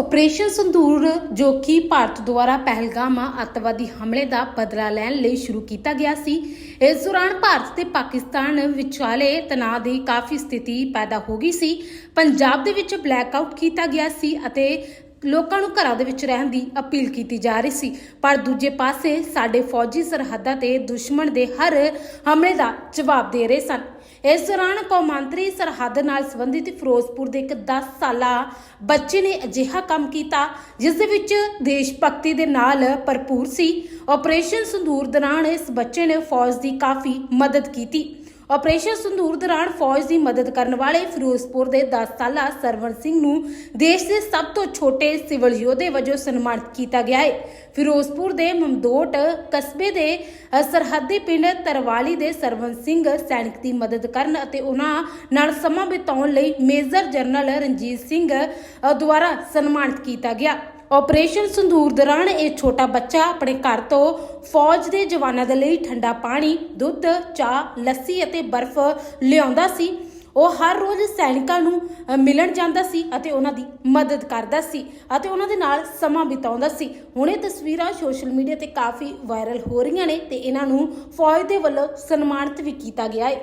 Operation ਸੰਧੂਰ, ਜੋ ਕਿ ਭਾਰਤ ਦੁਆਰਾ ਪਹਿਲਗਾਮਾ ਅੱਤਵਾਦੀ ਹਮਲੇ ਦਾ ਬਦਲਾ ਲੈਣ ਲਈ ਸ਼ੁਰੂ ਕੀਤਾ ਗਿਆ ਸੀ, ਇਸ ਦੌਰਾਨ ਭਾਰਤ ਤੇ ਪਾਕਿਸਤਾਨ ਵਿਚਾਲੇ ਤਣਾਅ ਦੀ ਕਾਫੀ ਸਥਿਤੀ ਪੈਦਾ ਹੋ ਗਈ ਸੀ। ਪੰਜਾਬ ਦੇ ਵਿੱਚ ਬਲੈਕਆਊਟ ਕੀਤਾ ਗਿਆ ਸੀ ਅਤੇ ਲੋਕਾਂ ਨੂੰ ਘਰਾਂ ਦੇ ਵਿੱਚ ਰਹਿਣ ਦੀ ਅਪੀਲ ਕੀਤੀ ਜਾ ਰਹੀ ਸੀ। ਪਰ ਦੂਜੇ ਪਾਸੇ ਸਾਡੇ ਫੌਜੀ ਸਰਹੱਦਾਂ ਤੇ ਦੁਸ਼ਮਣ ਦੇ ਹਰ ਹਮਲੇ ਦਾ ਜਵਾਬ ਦੇ ਰਹੇ ਸਨ। ਇਸ ਦੌਰਾਨ ਕੌਮਾਂਤਰੀ ਸਰਹੱਦ ਨਾਲ ਸੰਬੰਧਿਤ ਫਿਰੋਜ਼ਪੁਰ ਦੇ ਇੱਕ 10 ਸਾਲਾ ਬੱਚੇ ਨੇ ਅਜਿਹਾ ਕੰਮ ਕੀਤਾ, ਜਿਸ ਦੇ ਵਿੱਚ ਦੇਸ਼ ਭਗਤੀ ਦੇ ਨਾਲ ਭਰਪੂਰ ਸੀ। ਆਪਰੇਸ਼ਨ ਸੰਦੂਰ ਦੌਰਾਨ ਇਸ ਬੱਚੇ ਨੇ ਫੌਜ ਦੀ ਕਾਫੀ ਮਦਦ ਕੀਤੀ। ਆਪਰੇਸ਼ਨ ਸੰਧੂਰ ਦੌਰਾਨ ਫੌਜ ਦੀ ਮਦਦ ਕਰਨ ਵਾਲੇ ਫਿਰੋਜ਼ਪੁਰ ਦੇ 10 ਸਾਲਾ ਸਰਵਣ ਸਿੰਘ ਨੂੰ ਦੇਸ਼ ਦੇ ਸਭ ਤੋਂ ਛੋਟੇ ਸਿਵਲ ਯੋਧੇ ਵਜੋਂ ਸਨਮਾਨਿਤ ਕੀਤਾ ਗਿਆ ਹੈ। ਫਿਰੋਜ਼ਪੁਰ ਦੇ ਮਮਦੋਟ ਕਸਬੇ ਦੇ ਸਰਹੱਦੀ ਪਿੰਡ ਤਰਵਾਲੀ ਦੇ ਸਰਵਣ ਸਿੰਘ ਸੈਨਿਕ ਦੀ ਮਦਦ ਕਰਨ ਅਤੇ ਉਹਨਾਂ ਨਾਲ ਸਮਾਂ ਬਿਤਾਉਣ ਲਈ ਮੇਜਰ ਜਨਰਲ ਰਣਜੀਤ ਸਿੰਘ ਦੁਆਰਾ ਸਨਮਾਨਿਤ ਕੀਤਾ ਗਿਆ। ਆਪਰੇਸ਼ਨ ਸੰਧੂਰ ਦੌਰਾਨ ਇਹ ਛੋਟਾ ਬੱਚਾ ਆਪਣੇ ਘਰ ਤੋਂ ਫੌਜ ਦੇ ਜਵਾਨਾਂ ਦੇ ਲਈ ਠੰਡਾ ਪਾਣੀ, ਦੁੱਧ, ਚਾਹ, ਲੱਸੀ ਅਤੇ ਬਰਫ਼ ਲਿਆਉਂਦਾ ਸੀ। ਉਹ ਹਰ ਰੋਜ਼ ਸੈਨਿਕਾਂ ਨੂੰ ਮਿਲਣ ਜਾਂਦਾ ਸੀ ਅਤੇ ਉਹਨਾਂ ਦੀ ਮਦਦ ਕਰਦਾ ਸੀ ਅਤੇ ਉਹਨਾਂ ਦੇ ਨਾਲ ਸਮਾਂ ਬਿਤਾਉਂਦਾ ਸੀ। ਹੁਣ ਇਹ ਤਸਵੀਰਾਂ ਸੋਸ਼ਲ ਮੀਡੀਆ ਤੇ ਕਾਫੀ ਵਾਇਰਲ ਹੋ ਰਹੀਆਂ ਨੇ ਤੇ ਇਹਨਾਂ ਨੂੰ ਫੌਜ ਦੇ ਵੱਲੋਂ ਸਨਮਾਨਿਤ ਵੀ ਕੀਤਾ ਗਿਆ ਹੈ।